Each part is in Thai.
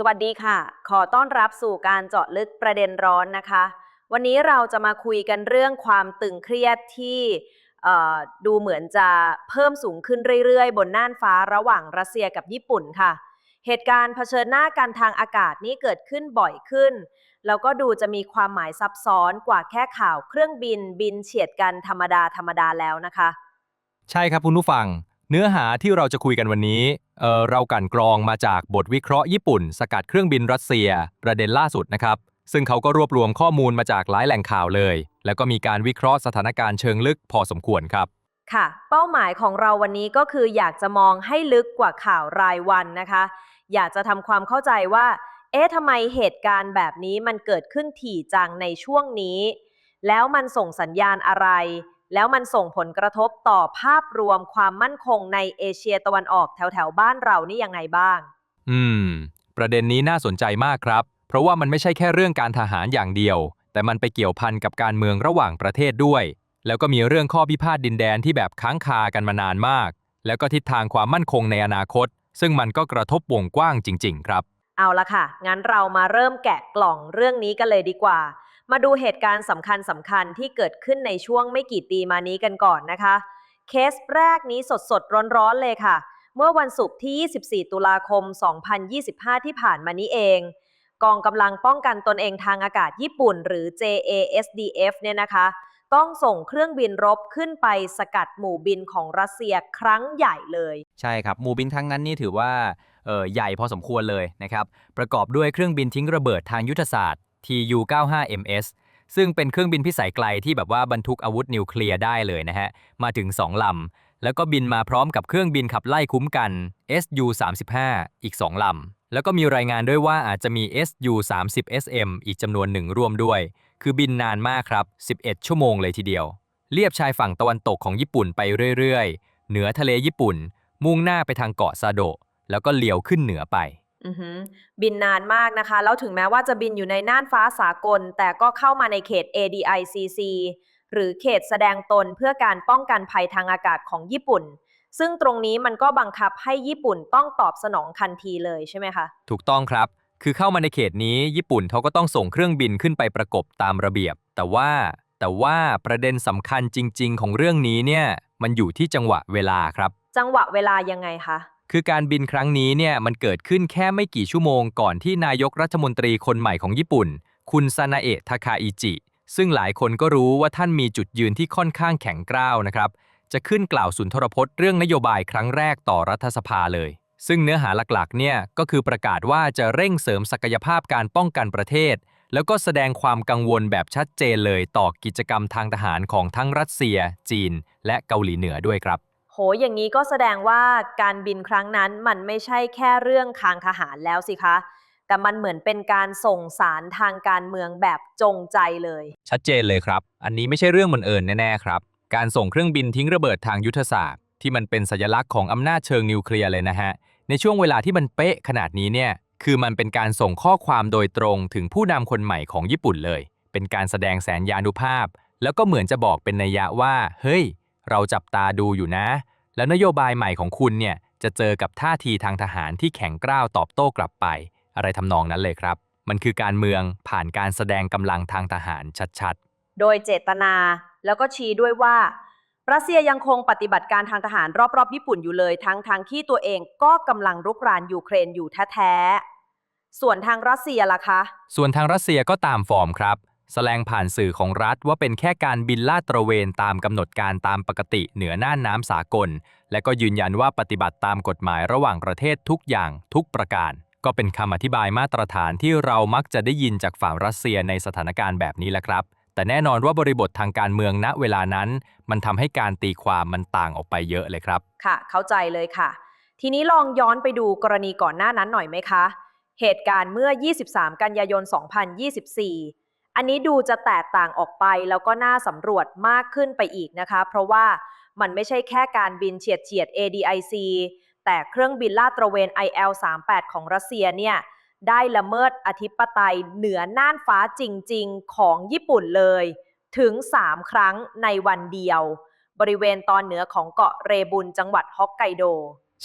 สวัสดีค่ะ ขอต้อนรับสู่การเจาะลึกประเด็นร้อนนะคะ วันนี้เราจะมาคุยกันเรื่องความตึงเครียดที่ดูเหมือนจะเพิ่มสูงขึ้นเรื่อยๆ บนน่านฟ้าระหว่างรัสเซียกับญี่ปุ่นค่ะ เหตุการณ์เผชิญหน้ากันทางอากาศนี้เกิดขึ้นบ่อยขึ้น แล้วก็ดูจะมีความหมายซับซ้อนกว่าแค่ข่าวเครื่องบินบินเฉียดกันธรรมดาธรรมดาแล้วนะคะ ใช่ครับคุณผู้ฟัง เนื้อหาที่เราจะคุยกันวันนี้เเรากันกรองมาจากบทวิเคราะห์ญี่ปุ่น สกัดเครื่องบินรัสเซีย ประเด็นล่าสุดนะครับ ซึ่งเขาก็รวบรวมข้อมูลมาจากหลายแหล่งข่าวเลย แล้วก็มีการวิเคราะห์สถานการณ์เชิงลึกพอสมควรครับ ค่ะ เป้าหมายของเราวันนี้ก็คืออยากจะมองให้ลึกกว่าข่าวรายวันนะคะ อยากจะทำความเข้าใจว่า เอ๊ะทำไมเหตุการณ์แบบนี้มันเกิดขึ้นถี่จังในช่วงนี้ แล้วมันส่งสัญญาณอะไร แล้วมันส่งผลกระทบต่อภาพรวมความมั่นคงในเอเชียตะวันออกแถวแถวๆบ้านเรานี่ยังไงบ้าง อืม ประเด็นนี้น่าสนใจมากครับ เพราะว่ามันไม่ใช่แค่เรื่องการทหารอย่างเดียว แต่มันไปเกี่ยวพันกับการเมืองระหว่างประเทศด้วย แล้วก็มีเรื่องข้อพิพาทดินแดนที่แบบค้างคากันมานานมาก แล้วก็ทิศทางความมั่นคงในอนาคต ซึ่งมันก็กระทบวงกว้างจริง ๆ ครับ เอาละค่ะ งั้นเรามาเริ่มแกะกล่องเรื่องนี้กันเลยดีกว่า มาดูเหตุการณ์สำคัญสำคัญๆที่เกิดขึ้นในช่วงไม่กี่ปีมานี้กันก่อนนะคะ เคสแรกนี้สดสดๆร้อนๆเลยค่ะ เมื่อวันศุกร์ที่ 24 ตุลาคม 2025 ที่ผ่านมานี้เอง กองกำลังป้องกันตนเองทางอากาศญี่ปุ่น หรือ JASDF เนี่ยนะคะ ต้องส่งเครื่องบินรบขึ้นไปสกัดหมู่บินของรัสเซียครั้งใหญ่เลย ใช่ครับ หมู่บินครั้งนั้นนี่ถือว่าเออใหญ่พอสมควรเลยนะครับ ประกอบด้วยเครื่องบินทิ้งระเบิดทางยุทธศาสตร์ TU-95MS ซึ่งเป็นเครื่องบินพิสัยไกลที่แบบว่าบรรทุกอาวุธนิวเคลียร์ได้เลยนะฮะ มาถึง 2 ลำ แล้วก็บินมาพร้อมกับเครื่องบินขับไล่คุ้มกัน SU-35 อีก 2 ลำ แล้วก็มีรายงานด้วยว่าอาจจะมี SU-30SM อีกจำนวนหนึ่งร่วมด้วย คือบินนานมากครับ 11 ชั่วโมงเลยทีเดียว เลียบชายฝั่งตะวันตกของญี่ปุ่นไปเรื่อย ๆ เหนือทะเลญี่ปุ่น มุ่งหน้าไปทางเกาะซาโดะแล้วก็เลี้ยวขึ้นเหนือไป อือหือบินนานมากนะคะ แล้วถึงแม้ว่าจะบินอยู่ในน่านฟ้าสากล แต่ก็เข้ามาในเขต ADICC หรือเขตแสดงตนเพื่อการป้องกันภัยทางอากาศของญี่ปุ่น ซึ่งตรงนี้มันก็บังคับให้ญี่ปุ่นต้องตอบสนองทันทีเลยใช่ไหมคะ ถูกต้องครับ คือเข้ามาในเขตนี้ญี่ปุ่นเขาก็ต้องส่งเครื่องบินขึ้นไปประกบตามระเบียบ แต่ว่าแต่ว่าประเด็นสำคัญจริง ๆ ของเรื่องนี้เนี่ยมันอยู่ที่จังหวะเวลาครับ จังหวะเวลายังไงคะ คือการบินครั้งนี้เนี่ยมันเกิดขึ้นแค่ไม่กี่ชั่วโมงก่อนที่นายกรัฐมนตรีคนใหม่ของญี่ปุ่น คุณซานาเอะทาคาอิจิ ซึ่งหลายคนก็รู้ว่าท่านมีจุดยืนที่ค่อนข้างแข็งกร้าวนะครับ จะขึ้นกล่าวสุนทรพจน์เรื่องนโยบายครั้งแรกต่อรัฐสภาเลย ซึ่งเนื้อหาหลักๆเนี่ยก็คือประกาศว่าจะเร่งเสริมศักยภาพการป้องกันประเทศ แล้วก็แสดงความกังวลแบบชัดเจนเลยต่อกิจกรรมทางทหารของทั้งรัสเซีย จีน และเกาหลีเหนือด้วยครับ หอย่างนี้ก็แสดงว่าการบินครั้งนั้นมันไม่ใช่แค่เรื่องทางทหารแล้วสิคะ แต่มันเหมือนเป็นการส่งสารทางการเมืองแบบจงใจเลย ชัดเจนเลยครับ อันนี้ไม่ใช่เรื่องบังเอิญแน่ๆครับ การส่งเครื่องบินทิ้งระเบิดทางยุทธศาสตร์ ที่มันเป็นสัญลักษณ์ของอำนาจเชิงนิวเคลียร์เลยนะฮะ ในช่วงเวลาที่มันเป๊ะขนาดนี้เนี่ย คือมันเป็นการส่งข้อความโดยตรงถึงผู้นำคนใหม่ของญี่ปุ่นเลย เป็นการแสดงแสนยานุภาพ แล้วก็เหมือนจะบอกเป็นนัยยะว่า เฮ้ย เราจับตาดูอยู่นะ แล้วนโยบายใหม่ของคุณเนี่ยจะเจอกับท่าทีทางทหารที่แข็งกร้าวตอบโต้กลับไป อะไรทำนองนั้นเลยครับ มันคือการเมืองผ่านการแสดงกำลังทางทหารชัดๆ โดยเจตนาแล้วก็ชี้ด้วยว่ารัสเซียยังคงปฏิบัติการทางทหารรอบๆญี่ปุ่นอยู่เลยทั้งทางที่ตัวเองก็กำลังรุกรานยูเครนอยู่แท้ๆ ส่วนทางรัสเซียล่ะคะ ส่วนทางรัสเซียก็ตามฟอร์มครับ แสดงผ่านสื่อของรัฐว่าเป็นแค่การบินลาดตระเวนตามกำหนดการตามปกติเหนือน่านน้ำสากล และก็ยืนยันว่าปฏิบัติตามกฎหมายระหว่างประเทศทุกอย่างทุกประการ ก็เป็นคำอธิบายมาตรฐานที่เรามักจะได้ยินจากฝั่งรัสเซียในสถานการณ์แบบนี้แหละครับ แต่แน่นอนว่าบริบททางการเมืองณเวลานั้น มันทำให้การตีความมันต่างออกไปเยอะเลยครับ ค่ะ เข้าใจเลยค่ะ ทีนี้ลองย้อนไปดูกรณีก่อนหน้านั้นหน่อยไหมคะ เหตุการณ์เมื่อ 23 กันยายน 2024 อันนี้ดูจะแตกต่างออกไปแล้วก็น่าสำรวจมากขึ้นไปอีกนะคะ เพราะว่ามันไม่ใช่แค่การบินเฉียดเฉียด ADIC แต่เครื่องบินลาดตระเวน IL-38 ของรัสเซียเนี่ยได้ละเมิดอธิปไตยเหนือน่านฟ้าจริง ๆ ของญี่ปุ่นเลย ถึง 3 ครั้งในวันเดียว บริเวณตอนเหนือของเกาะเรบุนจังหวัดฮอกไกโด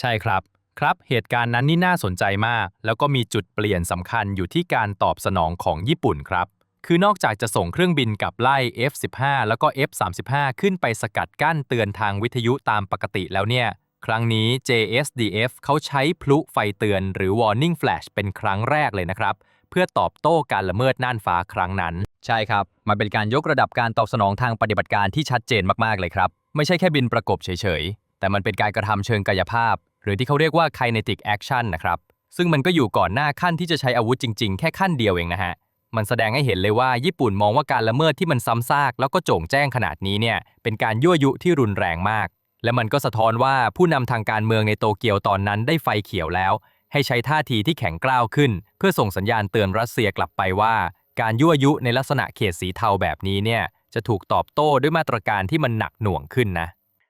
ใช่ครับ ครับเหตุการณ์นั้นนี่น่าสนใจมาก แล้วก็มีจุดเปลี่ยนสำคัญอยู่ที่การตอบสนองของญี่ปุ่นครับ คือนอกจากจะส่งเครื่องบินกับไล่ F-15 แล้วก็ F-35 ขึ้นไปสกัดกั้นเตือนทางวิทยุตามปกติแล้วเนี่ย ครั้งนี้ JSDF เขาใช้พลุไฟเตือนหรือ warning flash เป็นครั้งแรกเลยนะครับ เพื่อตอบโต้การละเมิดน่านฟ้าครั้งนั้น ใช่ครับ มันเป็นการยกระดับการตอบสนองทางปฏิบัติการที่ชัดเจนมากๆเลยครับ ไม่ใช่แค่บินประกบเฉยๆ แต่มันเป็นการกระทำเชิงกายภาพ หรือที่เขาเรียกว่า kinetic action นะครับซึ่งมันก็อยู่ก่อนหน้าขั้นที่จะใช้อาวุธจริงๆ แค่ขั้นเดียวเองนะฮะ มันแสดงให้เห็นเลยว่าญี่ปุ่นมองว่าการละเมิดที่มันซ้ำซากแล้วก็โจ่งแจ้งขนาดนี้เนี่ยเป็นการยั่วยุที่รุนแรงมาก และมันก็สะท้อนว่าผู้นำทางการเมืองในโตเกียวตอนนั้นได้ไฟเขียวแล้ว ให้ใช้ท่าทีที่แข็งกร้าวขึ้น เพื่อส่งสัญญาณเตือนรัสเซียกลับไปว่า การยั่วยุในลักษณะเขตสีเทาแบบนี้เนี่ยจะถูกตอบโต้ด้วยมาตรการที่มันหนักหน่วงขึ้นนะ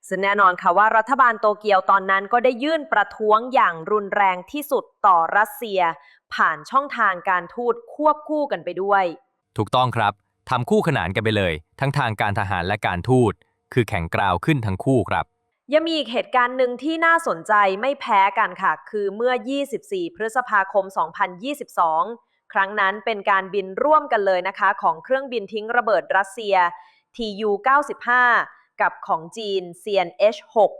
ซึ่งแน่นอนค่ะว่ารัฐบาลโตเกียวตอนนั้นก็ได้ยื่นประท้วงอย่างรุนแรงที่สุดต่อรัสเซีย ผ่านช่องทางการทูตควบคู่กันไปด้วย ถูกต้องครับทำคู่ขนานกันไปเลย ทั้งทางการทหารและการทูต คือแข่งกราวขึ้นทั้งคู่ครับ ยังมีอีกเหตุการณ์หนึ่งที่น่าสนใจไม่แพ้กันค่ะ คือเมื่อ 24 พฤษภาคม 2022 ครั้งนั้นเป็นการบินร่วมกันเลยนะคะ ของเครื่องบินทิ้งระเบิดรัสเซีย TU-95 กับของจีน CNH-6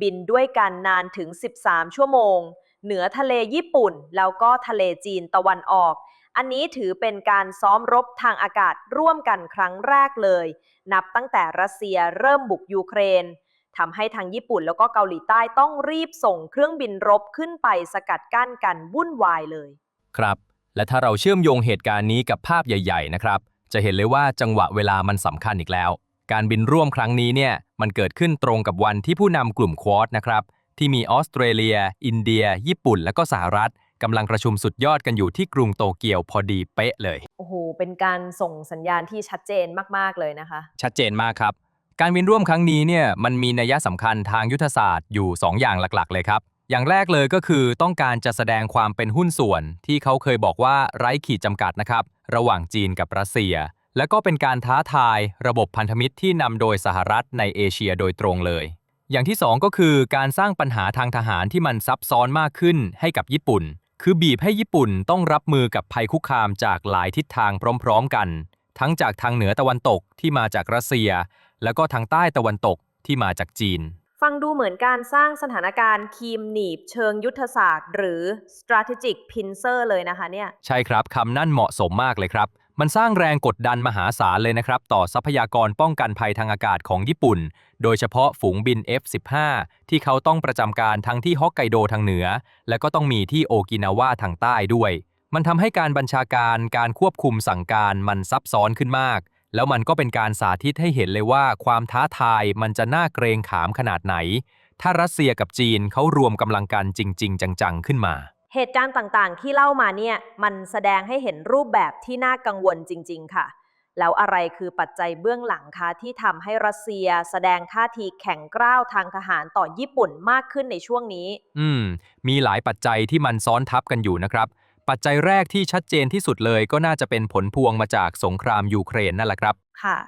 บินด้วยกันนานถึง 13 ชั่วโมง เหนือทะเลญี่ปุ่น แล้วก็ทะเลจีนตะวันออก อันนี้ถือเป็นการซ้อมรบทางอากาศร่วมกันครั้งแรกเลย นับตั้งแต่รัสเซียเริ่มบุกยูเครนทำให้ทางญี่ปุ่นแล้วก็เกาหลีใต้ต้องรีบส่งเครื่องบินรบขึ้นไปสกัดกั้นกันวุ่นวายเลย ครับ และถ้าเราเชื่อมโยงเหตุการณ์นี้กับภาพใหญ่ ๆ นะครับ จะเห็นเลยว่าจังหวะเวลามันสำคัญอีกแล้ว การบินร่วมครั้งนี้เนี่ยมันเกิดขึ้นตรงกับวันที่ผู้นำกลุ่มควอดนะครับ ที่มีออสเตรเลีย อินเดีย ญี่ปุ่น และก็สหรัฐกำลังประชุมสุดยอดกันอยู่ที่กรุงโตเกียวพอดีเป๊ะเลย โอ้โห เป็นการส่งสัญญาณที่ชัดเจนมาก ๆ เลยนะคะ ชัดเจนมากครับ การบินร่วมครั้งนี้เนี่ยมันมีนัยสำคัญทางยุทธศาสตร์อยู่ 2 อย่างหลัก ๆ เลยครับ อย่างแรกเลยก็คือต้องการจะแสดงความเป็นหุ้นส่วน ที่เขาเคยบอกว่าไร้ขีดจำกัดนะครับ ระหว่างจีนกับรัสเซีย และก็เป็นการท้าทายระบบพันธมิตรที่นำโดยสหรัฐในเอเชียโดยตรงเลย อย่างที่ 2 ก็คือการสร้างปัญหาทางทหารที่มันซับซ้อนมากขึ้นให้กับญี่ปุ่น คือบีบให้ญี่ปุ่นต้องรับมือกับภัยคุกคามจากหลายทิศทางพร้อมๆกัน ทั้งจากทางเหนือตะวันตกที่มาจากรัสเซีย แล้วก็ทางใต้ตะวันตกที่มาจากจีน ฟังดูเหมือนการสร้างสถานการณ์คีมหนีบเชิงยุทธศาสตร์ หรือ strategic pincer เลยนะคะเนี่ย ใช่ครับคำนั่นเหมาะสมมากเลยครับ มันสร้างแรงกดดันมหาศาลเลยนะครับ ต่อทรัพยากรป้องกันภัยทางอากาศของญี่ปุ่น โดยเฉพาะฝูงบิน F-15 ที่เขาต้องประจำการทั้งที่ฮอกไกโดทางเหนือ และก็ต้องมีที่โอกินาวาทางใต้ด้วย มันทำให้การบัญชาการการควบคุมสั่งการมันซับซ้อนขึ้นมาก แล้วมันก็เป็นการสาธิตให้เห็นเลยว่า ความท้าทายมันจะน่าเกรงขามขนาดไหน ถ้ารัสเซียกับจีนเขารวมกำลังกันจริง ๆ จังๆขึ้นมา เหตุการณ์ต่างๆ ที่เล่ามาเนี่ยมันแสดงให้เห็นรูปแบบที่น่ากังวลจริง ๆ ค่ะ แล้วอะไรคือปัจจัยเบื้องหลังคะที่ทำให้รัสเซียแสดงท่าทีแข็งกร้าวทางทหารต่อญี่ปุ่นมากขึ้นในช่วงนี้ อืม มีหลายปัจจัยที่มันซ้อนทับกันอยู่นะครับ ปัจจัยแรกที่ชัดเจนที่สุดเลยก็น่าจะเป็นผลพวงมาจากสงครามยูเครนนั่นแหละครับ ค่ะ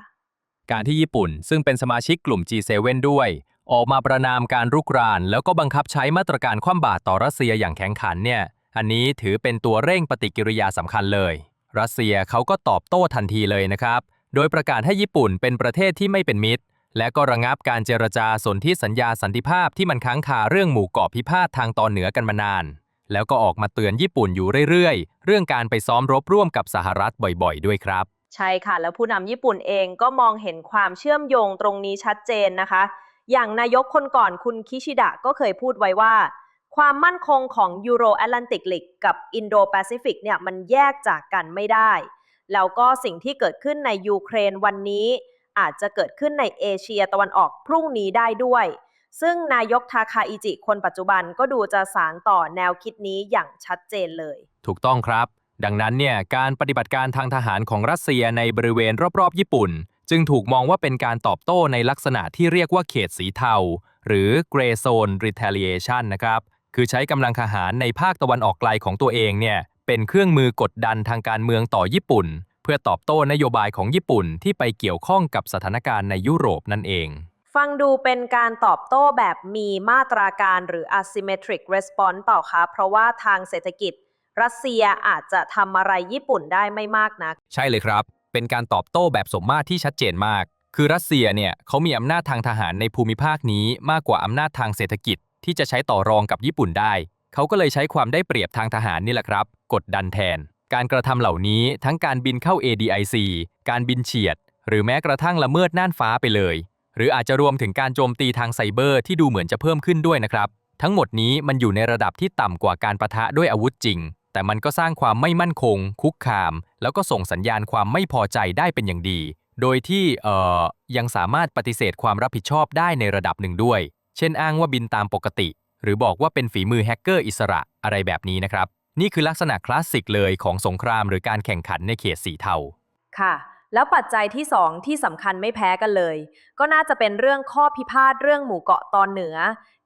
การที่ญี่ปุ่น ซึ่งเป็นสมาชิกกลุ่ม G7 ด้วย ออกมาประนามการรุกราน แล้วก็บังคับใช้มาตรการคว่ำบาตรต่อรัสเซียอย่างแข็งขันเนี่ย อันนี้ถือเป็นตัวเร่งปฏิกิริยาสำคัญเลย รัสเซียเขาก็ตอบโต้ทันทีเลยนะครับ โดยประกาศให้ญี่ปุ่นเป็นประเทศที่ไม่เป็นมิตร และก็ระงับการเจรจาสนธิสัญญาสันติภาพที่มันค้างคาเรื่องหมู่เกาะพิพาททางตอนเหนือกันมานาน แล้วก็ออกมาเตือนญี่ปุ่นอยู่เรื่อยๆ เรื่องการไปซ้อมรบร่วมกับสหรัฐบ่อยๆ ด้วยครับ ใช่ค่ะ แล้วผู้นำญี่ปุ่นเองก็มองเห็นความเชื่อมโยงตรงนี้ชัดเจนนะคะ อย่างนายกคนก่อนคุณคิชิดะก็เคยพูดไว้ว่า ความมั่นคงของยูโรแอตแลนติกลิกกับอินโดแปซิฟิกเนี่ยมันแยกจากกันไม่ได้ แล้วก็สิ่งที่เกิดขึ้นในยูเครนวันนี้ อาจจะเกิดขึ้นในเอเชียตะวันออกพรุ่งนี้ได้ด้วย ซึ่งนายกทาคาอิจิคนปัจจุบันก็ดูจะสารต่อแนวคิดนี้อย่างชัดเจนเลย ถูกต้องครับ ดังนั้นเนี่ยการปฏิบัติการทางทหารของรัสเซียในบริเวณรอบๆ ญี่ปุ่น จึงถูกมองว่าเป็นการตอบโต้ในลักษณะที่เรียกว่าเขตสีเทา หรือ Gray Zone Retaliation นะครับ คือใช้กำลังทหารในภาคตะวันออกไกลของตัวเองเนี่ยเป็นเครื่องมือกดดันทางการเมืองต่อญี่ปุ่น เพื่อตอบโต้นโยบายของญี่ปุ่นที่ไปเกี่ยวข้องกับสถานการณ์ในยุโรปนั่นเอง ฟังดูเป็นการตอบโต้แบบมีมาตราการหรือ asymmetric response เปล่าคะ เพราะว่าทางเศรษฐกิจ รัสเซียอาจจะทำอะไรญี่ปุ่นได้ไม่มากนัก ใช่เลยครับ เป็นการตอบโต้แบบสมมาตรที่ชัดเจนมาก คือรัสเซียเนี่ยเขามีอำนาจทางทหารในภูมิภาคนี้มากกว่าอำนาจทางเศรษฐกิจ ที่จะใช้ต่อรองกับญี่ปุ่นได้ เขาก็เลยใช้ความได้เปรียบทางทหารนี่แหละครับ กดดันแทน การกระทำเหล่านี้ทั้งการบินเข้า ADIC การบินเฉียด หรือแม้กระทั่งละเมิดน่านฟ้าไปเลย หรืออาจจะรวมถึงการโจมตีทางไซเบอร์ที่ดูเหมือนจะเพิ่มขึ้นด้วยนะครับ ทั้งหมดนี้มันอยู่ในระดับที่ต่ำกว่าการประทะด้วยอาวุธจริง แต่มันก็สร้างความไม่มั่นคง คุกคาม แล้วก็ส่งสัญญาณความไม่พอใจได้เป็นอย่างดี โดยที่เอ่อยังสามารถปฏิเสธความรับผิดชอบได้ในระดับหนึ่งด้วย เช่นอ้างว่าบินตามปกติ หรือบอกว่าเป็นฝีมือแฮกเกอร์อิสระอะไรแบบนี้นะครับ นี่คือลักษณะคลาสสิกเลยของสงครามหรือการแข่งขันในเขตสีเทาค่ะ แล้วปัจจัยที่ 2 ที่สำคัญไม่แพ้กันเลย ก็น่าจะเป็นเรื่องข้อพิพาทเรื่องหมู่เกาะตอนเหนือ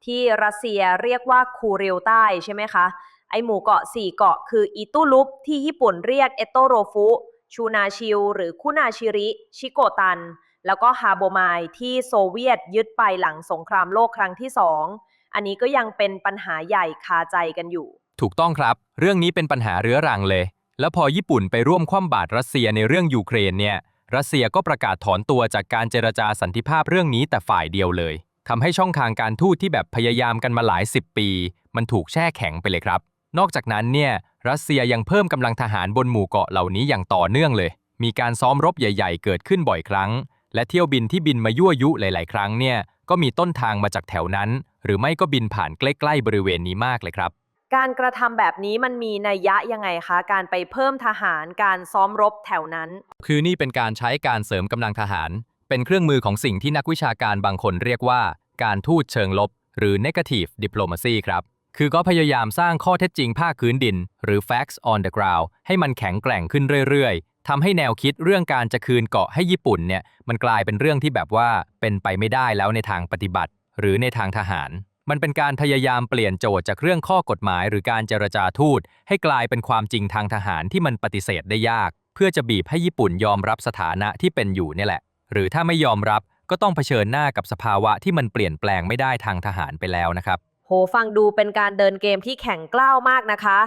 ที่รัสเซียเรียกว่าคูเรียลใต้ใช่ไหมคะ ไอหมู่เกาะ 4 เกาะคืออิตุลุปที่ญี่ปุ่นเรียกเอโตโรฟุชูนาชิลหรือคุนาชิริ ชิโกตัน แล้วก็ฮาโบไมายที่โซเวียตยึดไปหลังสงครามโลกครั้งที่2อันนี้ก็ยังเป็นปัญหาใหญ่คาใจกันอยู่ ถูกต้องครับ เรื่องนี้เป็นปัญหาเรื้อรังเลย แล้วพอญี่ปุ่นไปร่วมคว่ำบาตรรัสเซียในเรื่องยูเครนเนี่ยรัสเซียก็ประกาศถอนตัวจากการเจรจาสันติภาพเรื่องนี้แต่ฝ่ายเดียวเลยทำให้ช่องทางการทูตที่แบบพยายามกันมาหลายสิบปี มันถูกแช่แข็งไปเลยครับ นอกจากนั้นเนี่ยรัสเซียยังเพิ่มกำลังทหารบนหมู่เกาะเหล่านี้อย่างต่อเนื่องเลย มีการซ้อมรบใหญ่ ๆ เกิดขึ้นบ่อยครั้ง และเที่ยวบินที่บินมายั่วยุหลาย ๆ ครั้งเนี่ยก็มีต้นทางมาจากแถวนั้น หรือไม่ก็บินผ่านใกล้ๆบริเวณนี้มากเลยครับ การกระทำแบบนี้มันมีนัยยะยังไงคะ การไปเพิ่มทหารการซ้อมรบแถวนั้น คือนี่เป็นการใช้การเสริมกำลังทหาร เป็นเครื่องมือของสิ่งที่นักวิชาการบางคนเรียกว่า การทูตเชิงลบ หรือ negative diplomacy ครับ คือก็พยายามสร้างข้อเท็จจริงภาคพื้นดิน หรือ facts on the ground ให้มันแข็งแกร่งขึ้นเรื่อยๆทำให้แนวคิดเรื่องการจะคืนเกาะให้ญี่ปุ่นเนี่ยมันกลายเป็นเรื่องที่แบบว่าเป็นไปไม่ได้แล้วในทางปฏิบัติ หรือในทางทหาร มันเป็นการพยายามเปลี่ยนโจทย์จากเรื่องข้อกฎหมาย หรือการเจรจาทูต ให้กลายเป็นความจริงทางทหารที่มันปฏิเสธได้ยาก เพื่อจะบีบให้ญี่ปุ่นยอมรับสถานะที่เป็นอยู่นี่แหละ หรือถ้าไม่ยอมรับก็ต้องเผชิญหน้ากับสภาวะที่มันเปลี่ยนแปลงไม่ได้ทางทหารไปแล้วนะครับ โหฟังดูเป็นการเดินเกมที่แข็งกล้าวมากนะคะ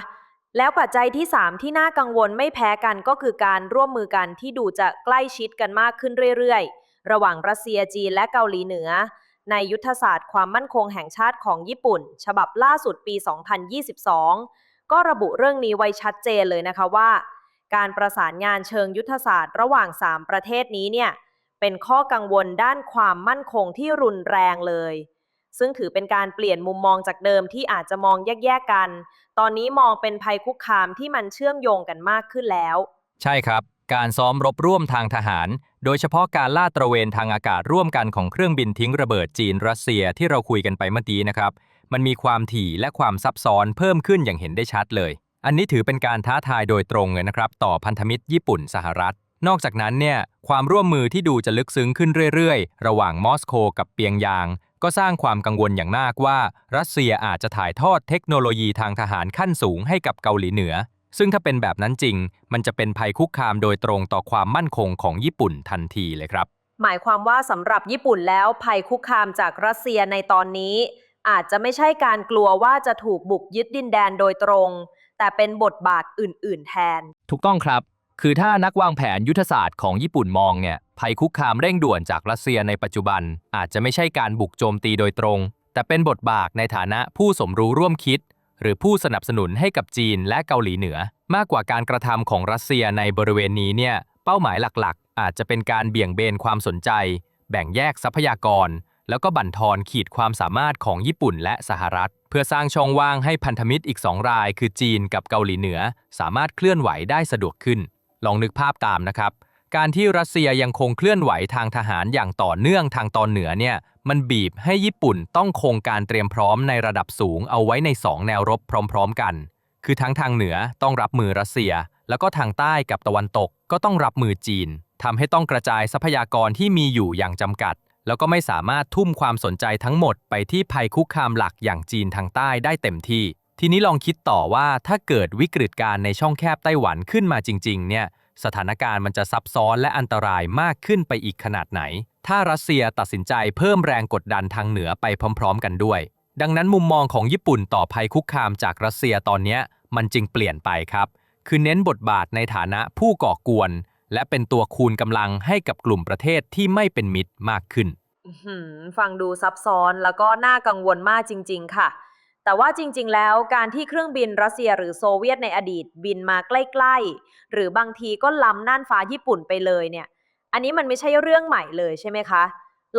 แล้วปัจจัยที่ 3 ที่น่ากังวลไม่แพ้กันก็คือการร่วมมือกันที่ดูจะใกล้ชิดกันมากขึ้นเรื่อยๆ ระหว่างรัสเซียจีนและเกาหลีเหนือ ในยุทธศาสตร์ความมั่นคงแห่งชาติของญี่ปุ่น ฉบับล่าสุดปี 2022 ก็ระบุเรื่องนี้ไว้ชัดเจนเลยนะคะว่า การประสานงานเชิงยุทธศาสตร์ระหว่าง 3 ประเทศนี้เนี่ยเป็นข้อกังวลด้านความมั่นคงที่รุนแรงเลย ซึ่งถือเป็นการเปลี่ยนมุมมองจากเดิมที่อาจจะมองแยกๆกัน ตอนนี้มองเป็นภัยคุกคามที่มันเชื่อมโยงกันมากขึ้นแล้ว ใช่ครับ การซ้อมรบร่วมทางทหาร โดยเฉพาะการลาดตระเวนทางอากาศร่วมกันของเครื่องบินทิ้งระเบิดจีนรัสเซียที่เราคุยกันไปเมื่อกี้นะครับ มันมีความถี่และความซับซ้อนเพิ่มขึ้นอย่างเห็นได้ชัดเลย อันนี้ถือเป็นการท้าทายโดยตรงเลยนะครับ ต่อพันธมิตรญี่ปุ่นสหรัฐ นอกจากนั้นเนี่ยความร่วมมือที่ดูจะลึกซึ้งขึ้นเรื่อยๆ ระหว่างมอสโกกับเปียงยาง ก็สร้างความกังวลอย่างมากว่า รัสเซียอาจจะถ่ายทอดเทคโนโลยีทางทหารขั้นสูงให้กับเกาหลีเหนือ ซึ่งถ้าเป็นแบบนั้นจริง มันจะเป็นภัยคุกคามโดยตรงต่อความมั่นคงของญี่ปุ่นทันทีเลยครับ หมายความว่าสำหรับญี่ปุ่นแล้วภัยคุกคามจากรัสเซียในตอนนี้ อาจจะไม่ใช่การกลัวว่าจะถูกบุกยึดดินแดนโดยตรง แต่เป็นบทบาทอื่น ๆ แทน ถูกต้องครับ คือถ้านักวางแผนยุทธศาสตร์ของญี่ปุ่นมองเนี่ย ภัยคุกคามเร่งด่วนจากรัสเซียในปัจจุบัน อาจจะไม่ใช่การบุกโจมตีโดยตรง แต่เป็นบทบาทในฐานะผู้สมรู้ร่วมคิด หรือผู้สนับสนุนให้กับจีนและเกาหลีเหนือ มากกว่าการกระทำของรัสเซียในบริเวณนี้เนี่ยเป้าหมายหลักๆ อาจจะเป็นการเบี่ยงเบนความสนใจ แบ่งแยกทรัพยากร แล้วก็บั่นทอนขีดความสามารถของญี่ปุ่นและสหรัฐ เพื่อสร้างช่องว่างให้พันธมิตรอีกสองราย คือจีนกับเกาหลีเหนือ สามารถเคลื่อนไหวได้สะดวกขึ้น ลองนึกภาพตามนะครับ การที่รัสเซียยังคงเคลื่อนไหวทางทหารอย่างต่อเนื่องทางตอนเหนือเนี่ยมันบีบให้ญี่ปุ่นต้องคงการเตรียมพร้อมในระดับสูงเอาไว้ใน 2 แนวรบพร้อม ๆ กัน คือทั้งทางเหนือต้องรับมือรัสเซีย แล้วก็ทางใต้กับตะวันตกก็ต้องรับมือจีนทำให้ต้องกระจายทรัพยากรที่มีอยู่อย่างจำกัด แล้วก็ไม่สามารถทุ่มความสนใจทั้งหมดไปที่ภัยคุกคามหลักอย่างจีนทางใต้ได้เต็มที่ ทีนี้ลองคิดต่อว่าถ้าเกิดวิกฤตการณ์ในช่องแคบไต้หวันขึ้นมาจริง ๆ เนี่ย สถานการณ์มันจะซับซ้อนและอันตรายมากขึ้นไปอีกขนาดไหน ถ้ารัสเซียตัดสินใจเพิ่มแรงกดดันทางเหนือไปพร้อม ๆ กันด้วย ดังนั้นมุมมองของญี่ปุ่นต่อภัยคุกคามจากรัสเซียตอนนี้มันจึงเปลี่ยนไปครับ คือเน้นบทบาทในฐานะผู้ก่อกวน และเป็นตัวคูณกำลังให้กับกลุ่มประเทศที่ไม่เป็นมิตรมากขึ้นฟังดูซับซ้อนแล้วก็น่ากังวลมากจริง ๆ ค่ะ แต่ว่าจริง ๆ แล้วการที่เครื่องบินรัสเซียหรือโซเวียตในอดีตบินมาใกล้ๆ หรือบางทีก็ล้ำน่านฟ้าญี่ปุ่นไปเลยเนี่ย อันนี้มันไม่ใช่เรื่องใหม่เลยใช่ไหมคะ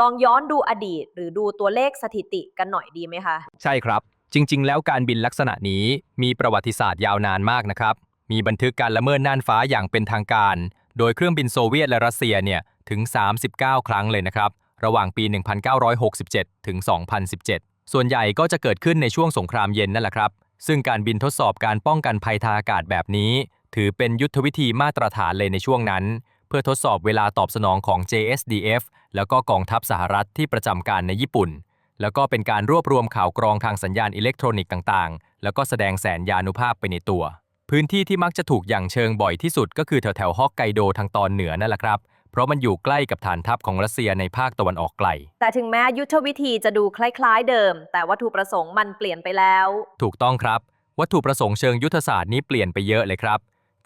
ลองย้อนดูอดีตหรือดูตัวเลขสถิติกันหน่อยดีไหมคะ ใช่ครับ จริง ๆ แล้วการบินลักษณะนี้มีประวัติศาสตร์ยาวนานมากนะครับ มีบันทึกการละเมิดน่านฟ้าอย่างเป็นทางการ โดยเครื่องบินโซเวียตและรัสเซียเนี่ยถึง 39 ครั้งเลยนะครับ ระหว่างปี 1967 ถึง 2017 ส่วนใหญ่ก็จะเกิดขึ้นในช่วงสงครามเย็นนั่นแหละครับ ซึ่งการบินทดสอบการป้องกันภัยทางอากาศแบบนี้ ถือเป็นยุทธวิธีมาตรฐานเลยในช่วงนั้น เพื่อทดสอบเวลาตอบสนองของ JSDF แล้วก็กองทัพสหรัฐที่ประจำการในญี่ปุ่น แล้วก็เป็นการรวบรวมข่าวกรองทางสัญญาณอิเล็กทรอนิกส์ต่างๆ แล้วก็แสดงแสนยานุภาพไปในตัว พื้นที่ที่มักจะถูกอย่างเชิงบ่อยที่สุดก็คือแถวๆฮอกไกโดทางตอนเหนือนั่นแหละครับ เพราะมันอยู่ใกล้กับฐานทัพของรัสเซียในภาคตะวันออกไกล แต่ถึงแม้ยุทธวิธีจะดูคล้ายๆเดิม แต่วัตถุประสงค์มันเปลี่ยนไปแล้ว ถูกต้องครับ วัตถุประสงค์เชิงยุทธศาสตร์นี้เปลี่ยนไปเยอะเลยครับ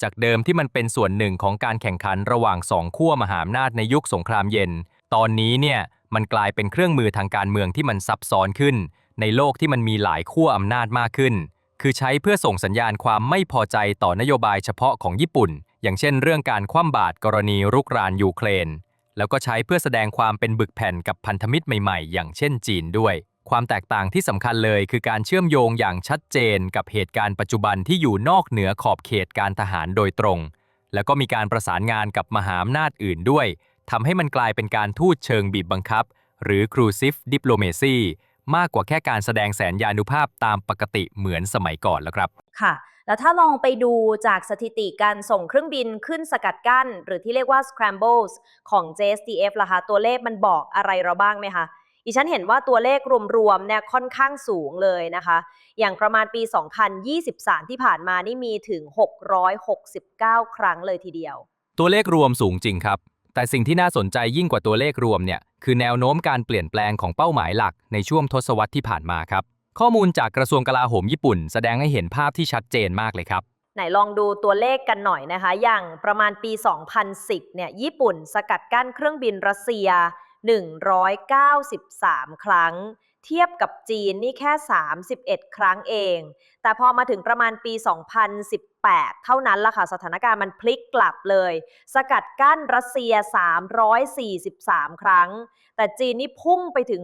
จากเดิมที่มันเป็นส่วนหนึ่งของการแข่งขันระหว่างสองขั้วมหาอำนาจในยุคสงครามเย็น ตอนนี้เนี่ยมันกลายเป็นเครื่องมือทางการเมืองที่มันซับซ้อนขึ้น ในโลกที่มันมีหลายขั้วอำนาจมากขึ้น คือใช้เพื่อส่งสัญญาณความไม่พอใจต่อนโยบายเฉพาะของญี่ปุ่น อย่างเช่นเรื่องการคว่ำบาตรกรณีรุกรานยูเครน แล้วก็ใช้เพื่อแสดงความเป็นบึกแผ่นกับพันธมิตรใหม่ๆ อย่างเช่นจีนด้วย ความแตกต่างที่สำคัญเลยคือการเชื่อมโยงอย่างชัดเจนกับเหตุการณ์ปัจจุบันที่อยู่นอกเหนือขอบเขตการทหารโดยตรง แล้วก็มีการประสานงานกับมหาอำนาจอื่นด้วยทำให้มันกลายเป็นการทูตเชิงบีบบังคับ หรือ crucive diplomacy มากกว่าแค่การแสดงแสนยานุภาพตามปกติเหมือนสมัยก่อนแล้วครับ ค่ะ แล้วถ้าลองไปดูจากสถิติการส่งเครื่องบินขึ้นสกัดกั้น หรือที่เรียกว่า scrambles ของ JSDF ล่ะคะ ตัวเลขมันบอกอะไรเราบ้างไหมคะอีฉันเห็นว่าตัวเลขรวมๆเนี่ยค่อนข้างสูงเลยนะคะ อย่างประมาณปี 2023 ที่ผ่านมานี่มีถึง 669 ครั้งเลยทีเดียว ตัวเลขรวมสูงจริงครับ แต่สิ่งที่น่าสนใจยิ่งกว่าตัวเลขรวมเนี่ยคือแนวโน้มการเปลี่ยนแปลงของเป้าหมายหลักในช่วงทศวรรษที่ผ่านมาครับ ข้อมูลจากกระทรวงกลาโหมญี่ปุ่น แสดงให้เห็นภาพที่ชัดเจนมากเลยครับ ไหนลองดูตัวเลขกันหน่อยนะคะ อย่างประมาณปี 2010 เนี่ย ญี่ปุ่นสกัดกั้นเครื่องบินรัสเซีย 193 ครั้ง เทียบกับจีนนี่แค่ 31 ครั้งเอง แต่พอมาถึงประมาณปี 2018 เท่านั้นละค่ะ สถานการณ์มันพลิกกลับเลย สกัดกั้นรัสเซีย 343 ครั้ง แต่จีนนี่พุ่งไปถึง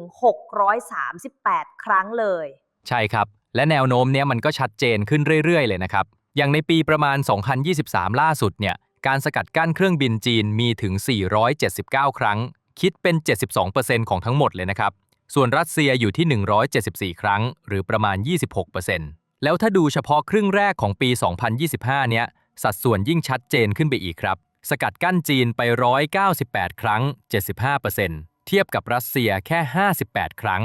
638 ครั้งเลย ใช่ครับ และแนวโน้มเนี้ยมันก็ชัดเจนขึ้นเรื่อย ๆ เลยนะครับ อย่างในปีประมาณ 2023 ล่าสุดเนี่ย การสกัดกั้นเครื่องบินจีนมีถึง 479 ครั้ง คิดเป็น 72%ของทั้งหมดเลยนะครับ ส่วนรัสเซียอยู่ที่ 174 ครั้ง หรือประมาณ 26%แล้วถ้าดูเฉพาะครึ่งแรกของปี 2025 เนี้ย สัดส่วนยิ่งชัดเจนขึ้นไปอีกครับ สกัดกั้นจีนไป 198 ครั้ง 75%เทียบกับรัสเซียแค่ 58 ครั้ง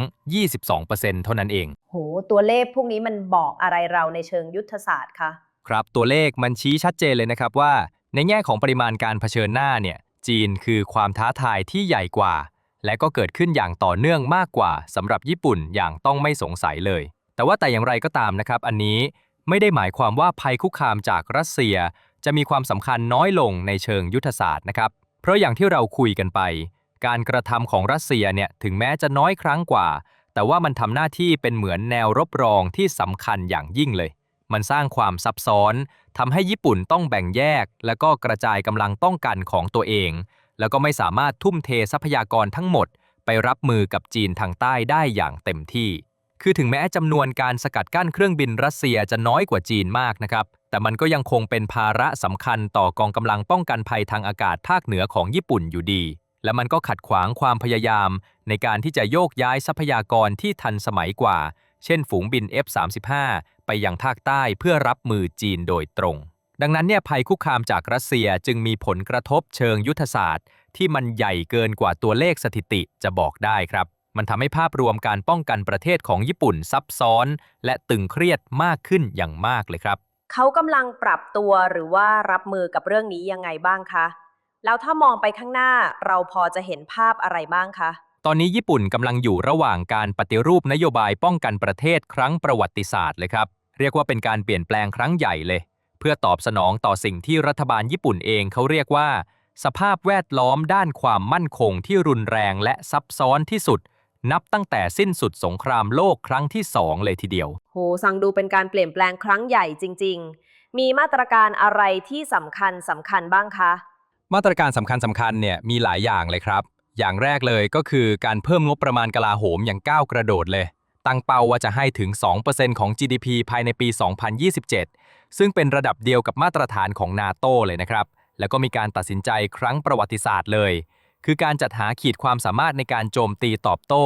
22%เท่านั้นเอง โห ตัวเลขพวกนี้มันบอกอะไรเราในเชิงยุทธศาสตร์คะ ครับ ตัวเลขมันชี้ชัดเจนเลยนะครับว่า ในแง่ของปริมาณการเผชิญหน้าเนี่ย จีนคือความท้าทายที่ใหญ่กว่า และก็เกิดขึ้นอย่างต่อเนื่องมากกว่าสำหรับญี่ปุ่นอย่างต้องไม่สงสัยเลย แต่ว่าแต่อย่างไรก็ตามนะครับ อันนี้ไม่ได้หมายความว่าภัยคุกคามจากรัสเซีย จะมีความสำคัญน้อยลงในเชิงยุทธศาสตร์นะครับ เพราะอย่างที่เราคุยกันไป การกระทำของรัสเซียเนี่ยถึงแม้จะน้อยครั้งกว่า แต่ว่ามันทำหน้าที่เป็นเหมือนแนวรบรองที่สำคัญอย่างยิ่งเลย มันสร้างความซับซ้อนทำให้ญี่ปุ่นต้องแบ่งแยก และก็กระจายกำลังป้องกันของตัวเอง แล้วก็ไม่สามารถทุ่มเททรัพยากรทั้งหมด ไปรับมือกับจีนทางใต้ได้อย่างเต็มที่ คือถึงแม้จำนวนการสกัดกั้นเครื่องบินรัสเซียจะน้อยกว่าจีนมากนะครับ แต่มันก็ยังคงเป็นภาระสำคัญต่อกองกำลังป้องกันภัยทางอากาศภาคเหนือของญี่ปุ่นอยู่ดี และมันก็ขัดขวางความพยายาม ในการที่จะโยกย้ายทรัพยากรที่ทันสมัยกว่า เช่น ฝูงบิน F-35 ไปยังภาคใต้เพื่อรับมือจีนโดยตรง ดังนั้นเนี่ยภัยคุกคามจากรัสเซียจึงมีผลกระทบเชิงยุทธศาสตร์ ที่มันใหญ่เกินกว่าตัวเลขสถิติจะบอกได้ครับ มันทำให้ภาพรวมการป้องกันประเทศของญี่ปุ่นซับซ้อน และตึงเครียดมากขึ้นอย่างมากเลยครับ เขากำลังปรับตัวหรือว่ารับมือกับเรื่องนี้ยังไงบ้างคะแล้วถ้ามองไปข้างหน้าเราพอจะเห็นภาพอะไรบ้างคะตอนนี้ญี่ปุ่นกำลังอยู่ระหว่างการปฏิรูปนโยบายป้องกันประเทศครั้งประวัติศาสตร์เลยครับ เรียกว่าเป็นการเปลี่ยนแปลงครั้งใหญ่เลยเพื่อตอบสนองต่อสิ่งที่รัฐบาลญี่ปุ่นเองเขาเรียกว่า สภาพแวดล้อมด้านความมั่นคงที่รุนแรงและซับซ้อนที่สุด นับตั้งแต่สิ้นสุดสงครามโลกครั้งที่สองเลยทีเดียว โหสังดูเป็นการเปลี่ยนแปลงครั้งใหญ่จริง ๆ มีมาตรการอะไรที่สำคัญสำคัญบ้างคะ มาตรการสำคัญสำคัญเนี่ยมีหลายอย่างเลยครับ อย่างแรกเลยก็คือการเพิ่มงบประมาณกลาโหมอย่างก้าวกระโดดเลย ตั้งเป้าว่าจะให้ถึง 2%ของ GDP ภายในปี 2027 ซึ่งเป็นระดับเดียวกับมาตรฐานของนาโตเลยนะครับ แล้วก็มีการตัดสินใจครั้งประวัติศาสตร์เลย คือการจัดหาขีดความสามารถในการโจมตีตอบโต้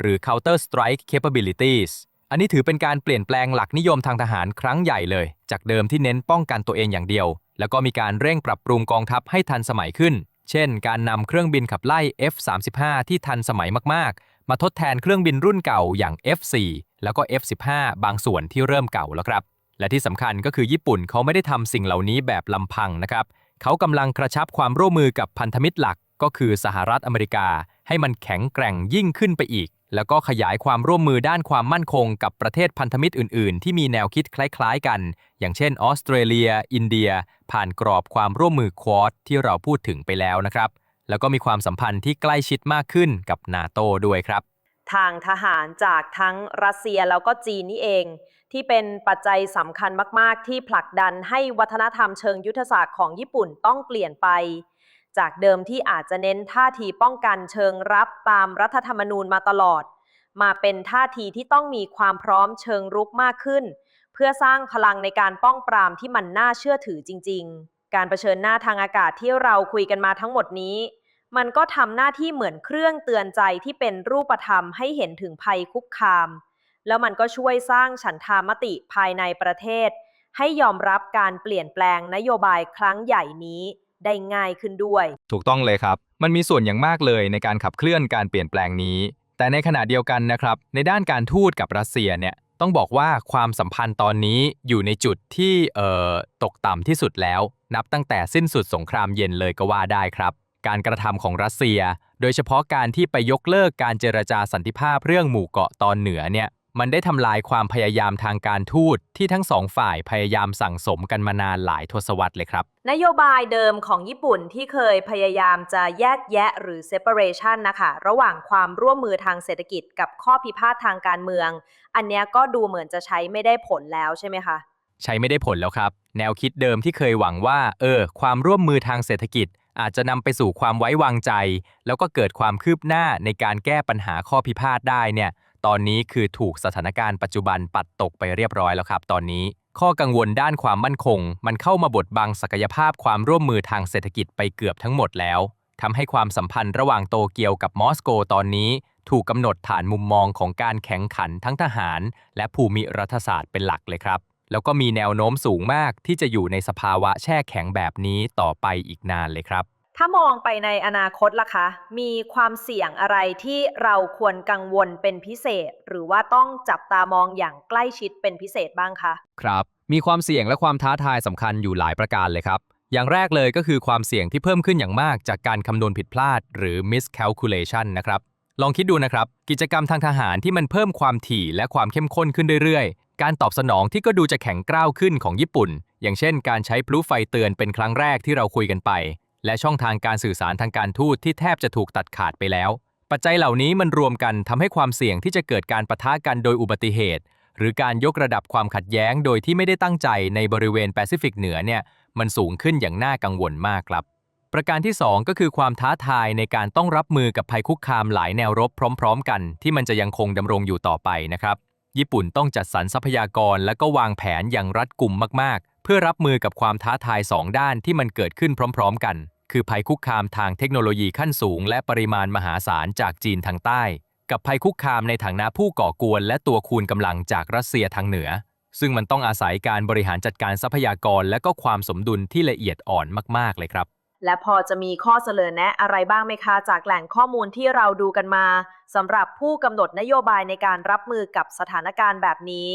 หรือ counter strike capabilities อันนี้ถือเป็นการเปลี่ยนแปลงหลักนิยมทางทหารครั้งใหญ่เลย จากเดิมที่เน้นป้องกันตัวเองอย่างเดียว แล้วก็มีการเร่งปรับปรุงกองทัพให้ทันสมัยขึ้น เช่น การนำเครื่องบินขับไล่ F-35 ที่ทันสมัยมาก ๆ มาทดแทนเครื่องบินรุ่นเก่าอย่าง F-4 แล้วก็ F-15 บางส่วนที่เริ่มเก่าแล้วครับ และที่สำคัญก็คือญี่ปุ่นเขาไม่ได้ทำสิ่งเหล่านี้แบบลำพังนะครับ เขากำลังกระชับความร่วมมือกับพันธมิตรหลักก็คือสหรัฐอเมริกา ให้มันแข็งแกร่งยิ่งขึ้นไปอีก แล้วก็ขยายความร่วมมือด้านความมั่นคงกับประเทศพันธมิตรอื่น ๆ ที่มีแนวคิดคล้าย ๆ กัน อย่างเช่นออสเตรเลีย อินเดีย ผ่านกรอบความร่วมมือควอดที่เราพูดถึงไปแล้วนะครับ แล้วก็มีความสัมพันธ์ที่ใกล้ชิดมากขึ้นกับนาโตด้วยครับ ทางทหารจากทั้งรัสเซียแล้วก็จีนนี่เอง ที่เป็นปัจจัยสำคัญมาก ๆ ที่ผลักดันให้วัฒนธรรมเชิงยุทธศาสตร์ของญี่ปุ่นต้องเปลี่ยนไป จากเดิมที่อาจจะเน้นท่าทีป้องกันเชิงรับตามรัฐธรรมนูญมาตลอด มาเป็นท่าทีที่ต้องมีความพร้อมเชิงรุกมากขึ้น เพื่อสร้างพลังในการป้องปรามที่มันน่าเชื่อถือจริง ๆ การเผชิญหน้าทางอากาศที่เราคุยกันมาทั้งหมดนี้มันก็ทำหน้าที่เหมือนเครื่องเตือนใจที่เป็นรูปธรรมให้เห็นถึงภัยคุกคาม แล้วมันก็ช่วยสร้างฉันทามติภายในประเทศ ให้ยอมรับการเปลี่ยนแปลงนโยบายครั้งใหญ่นี้ได้ง่ายขึ้นด้วย ถูกต้องเลยครับ มันมีส่วนอย่างมากเลยในการขับเคลื่อนการเปลี่ยนแปลงนี้ แต่ในขณะเดียวกันนะครับ ในด้านการทูตกับรัสเซียเนี่ยต้องบอกว่าความสัมพันธ์ตอนนี้อยู่ในจุดที่เอ่อตกต่ำที่สุดแล้ว นับตั้งแต่สิ้นสุดสงครามเย็นเลยก็ว่าได้ครับ การกระทำของรัสเซีย โดยเฉพาะการที่ไปยกเลิกการเจรจาสันติภาพเรื่องหมู่เกาะตอนเหนือเนี่ย มันได้ทำลายความพยายามทางการทูตที่ทั้งสองฝ่ายพยายามสั่งสมกันมานานหลายทศวรรษเลยครับ นโยบายเดิมของญี่ปุ่นที่เคยพยายามจะแยกแยะหรือ separation นะคะ ระหว่างความร่วมมือทางเศรษฐกิจกับข้อพิพาททางการเมือง อันเนี้ยก็ดูเหมือนจะใช้ไม่ได้ผลแล้วใช่ไหมคะ ใช้ไม่ได้ผลแล้วครับ แนวคิดเดิมที่เคยหวังว่า เออ ความร่วมมือทางเศรษฐกิจ อาจจะนำไปสู่ความไว้วางใจ แล้วก็เกิดความคืบหน้าในการแก้ปัญหาข้อพิพาทได้เนี่ย ตอนนี้คือถูกสถานการณ์ปัจจุบันปัดตกไปเรียบร้อยแล้วครับ ตอนนี้ ข้อกังวลด้านความมั่นคง มันเข้ามาบดบังศักยภาพความร่วมมือทางเศรษฐกิจไปเกือบทั้งหมดแล้วทำให้ความสัมพันธ์ระหว่างโตเกียวกับมอสโกตอนนี้ ถูกกำหนดฐานมุมมองของการแข่งขันทั้งทหาร และภูมิรัฐศาสตร์เป็นหลักเลยครับ แล้วก็มีแนวโน้มสูงมากที่จะอยู่ในสภาวะแช่แข็งแบบนี้ต่อไปอีกนานเลยครับ ถ้ามองไปในอนาคตล่ะคะ มีความเสี่ยงอะไรที่เราควรกังวลเป็นพิเศษ หรือว่าต้องจับตามองอย่างใกล้ชิดเป็นพิเศษบ้างคะ ครับ มีความเสี่ยงและความท้าทายสำคัญอยู่หลายประการเลยครับ อย่างแรกเลยก็คือความเสี่ยงที่เพิ่มขึ้นอย่างมากจากการคำนวณผิดพลาด หรือ miscalculation นะครับ ลองคิดดูนะครับ กิจกรรมทางทหารที่มันเพิ่มความถี่และความเข้มข้นขึ้นเรื่อยๆ การตอบสนองที่ก็ดูจะแข็งกร้าวขึ้นของญี่ปุ่น อย่างเช่น การใช้พลุไฟเตือนเป็นครั้งแรกที่เราคุยกันไป และช่องทางการสื่อสารทางการทูตที่แทบจะถูกตัดขาดไปแล้ว ปัจจัยเหล่านี้มันรวมกันทำให้ความเสี่ยงที่จะเกิดการปะทะกันโดยอุบัติเหตุ หรือการยกระดับความขัดแย้งโดยที่ไม่ได้ตั้งใจในบริเวณแปซิฟิกเหนือเนี่ยมันสูงขึ้นอย่างน่ากังวลมากครับ ประการที่ 2 ก็คือความท้าทายในการต้องรับมือกับภัยคุกคามหลายแนวรบพร้อม ๆ กัน ที่มันจะยังคงดำรงอยู่ต่อไปนะครับญี่ปุ่นต้องจัดสรรทรัพยากรและก็วางแผนอย่างรัดกุมมากๆ เพื่อรับมือกับความท้าทาย 2 ด้านที่มันเกิดขึ้นพร้อม ๆ กัน คือภัยคุกคามทางเทคโนโลยีขั้นสูง และปริมาณมหาศาลจากจีนทางใต้ กับภัยคุกคามในฐานะผู้ก่อกวน และตัวคูณกำลังจากรัสเซียทางเหนือ ซึ่งมันต้องอาศัยการบริหารจัดการทรัพยากร และก็ความสมดุลที่ละเอียดอ่อนมาก ๆ เลยครับ และพอจะมีข้อเสนอแนะอะไรบ้างไหมคะ จากแหล่งข้อมูลที่เราดูกันมาสำหรับผู้กำหนดนโยบายในการรับมือกับสถานการณ์แบบนี้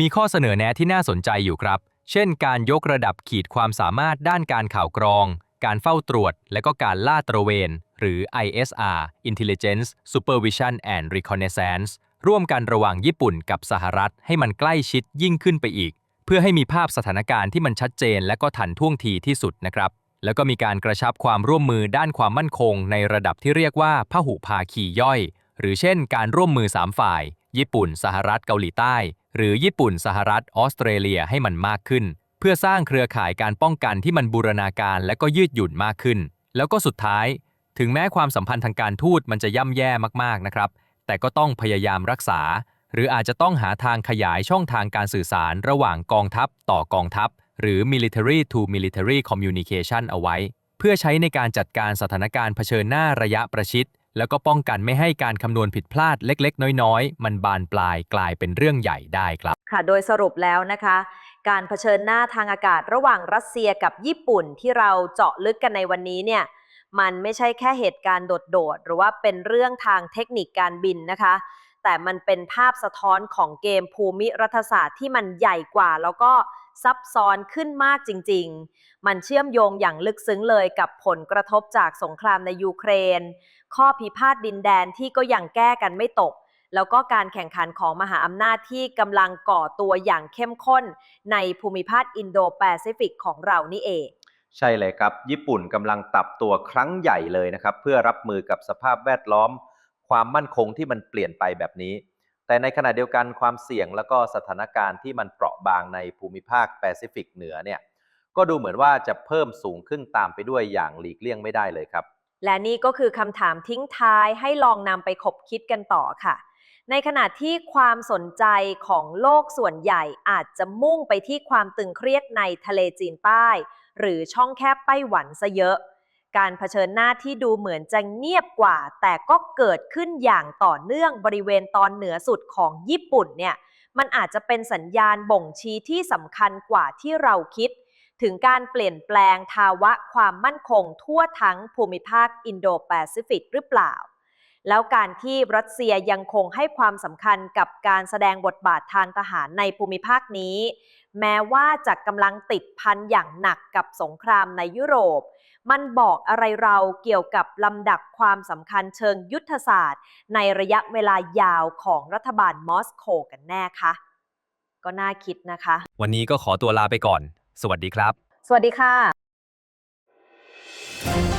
มีข้อเสนอแนะที่น่าสนใจอยู่ครับ เช่น การยกระดับขีดความสามารถด้านการข่าวกรอง การเฝ้าตรวจ และก็การล่าตระเวน หรือ ISR Intelligence Supervision and Reconnaissance ร่วมกันระหว่างญี่ปุ่นกับสหรัฐให้มันใกล้ชิดยิ่งขึ้นไปอีก เพื่อให้มีภาพสถานการณ์ที่มันชัดเจนและก็ทันท่วงทีที่สุดนะครับ แล้วก็มีการกระชับความร่วมมือด้านความมั่นคง ในระดับที่เรียกว่าพหุภาคีย่อย หรือเช่น การร่วมมือ 3 ฝ่าย ญี่ปุ่น สหรัฐเกาหลีใต้ หรือญี่ปุ่น สหรัฐออสเตรเลียให้มันมากขึ้น เพื่อสร้างเครือข่ายการป้องกันที่มันบูรณาการและก็ยืดหยุ่นมากขึ้น แล้วก็สุดท้าย ถึงแม้ความสัมพันธ์ทางการทูตมันจะย่ำแย่มากๆนะครับ แต่ก็ต้องพยายามรักษา หรืออาจจะต้องหาทางขยายช่องทางการสื่อสารระหว่างกองทัพต่อกองทัพ หรือ military to military communication เอาไว้ เพื่อใช้ในการจัดการสถานการณ์เผชิญหน้าระยะประชิดแล้วก็ป้องกันไม่ให้การคำนวณผิดพลาดเล็ก ๆ น้อย ๆ มันบานปลายกลายเป็นเรื่องใหญ่ได้ครับ ค่ะ โดยสรุปแล้วนะคะ การเผชิญหน้าทางอากาศระหว่างรัสเซียกับญี่ปุ่นที่เราเจาะลึกกันในวันนี้เนี่ยมันไม่ใช่แค่เหตุการณ์โดดๆ หรือว่าเป็นเรื่องทางเทคนิคการบินนะคะ แต่มันเป็นภาพสะท้อนของเกมภูมิรัฐศาสตร์ที่มันใหญ่กว่า แล้วก็ซับซ้อนขึ้นมากจริง ๆ มันเชื่อมโยงอย่างลึกซึ้งเลยกับผลกระทบจากสงครามในยูเครน ข้อพิพาทดินแดนที่ก็ยังแก้กันไม่ตก แล้วก็การแข่งขันของมหาอำนาจที่กำลังก่อตัวอย่างเข้มข้น ในภูมิภาคอินโดแปซิฟิกของเรานี่เอง ใช่เลยครับ ญี่ปุ่นกำลังปรับตัวครั้งใหญ่เลยนะครับ เพื่อรับมือกับสภาพแวดล้อม ความมั่นคงที่มันเปลี่ยนไปแบบนี้ แต่ในขณะเดียวกันความเสี่ยงแล้วก็สถานการณ์ที่มันเปราะบางในภูมิภาคแปซิฟิกเหนือเนี่ยก็ดูเหมือนว่าจะเพิ่มสูงขึ้นตามไปด้วยอย่างหลีกเลี่ยงไม่ได้เลยครับ และนี่ก็คือคำถามทิ้งท้ายให้ลองนำไปคบคิดกันต่อค่ะ ในขณะที่ความสนใจของโลกส่วนใหญ่อาจจะมุ่งไปที่ความตึงเครียดในทะเลจีนใต้ หรือช่องแคบไต้หวันซะเยอะ การเผชิญหน้าที่ดูเหมือนจะเงียบกว่า แต่ก็เกิดขึ้นอย่างต่อเนื่องบริเวณตอนเหนือสุดของญี่ปุ่นเนี่ยมันอาจจะเป็นสัญญาณบ่งชี้ที่สำคัญกว่าที่เราคิด ถึงการเปลี่ยนแปลงภาวะความมั่นคงทั่วทั้งภูมิภาคอินโดแปซิฟิกหรือเปล่า แล้วการที่รัสเซียยังคงให้ความสำคัญกับการแสดงบทบาททางทหารในภูมิภาคนี้ แม้ว่าจะกำลังติดพันอย่างหนักกับสงครามในยุโรป มันบอกอะไรเราเกี่ยวกับลำดับความสำคัญเชิงยุทธศาสตร์ ในระยะเวลายาวของรัฐบาลมอสโกกันแน่คะก็น่าคิดนะคะ วันนี้ก็ขอตัวลาไปก่อน สวัสดีครับ สวัสดีค่ะ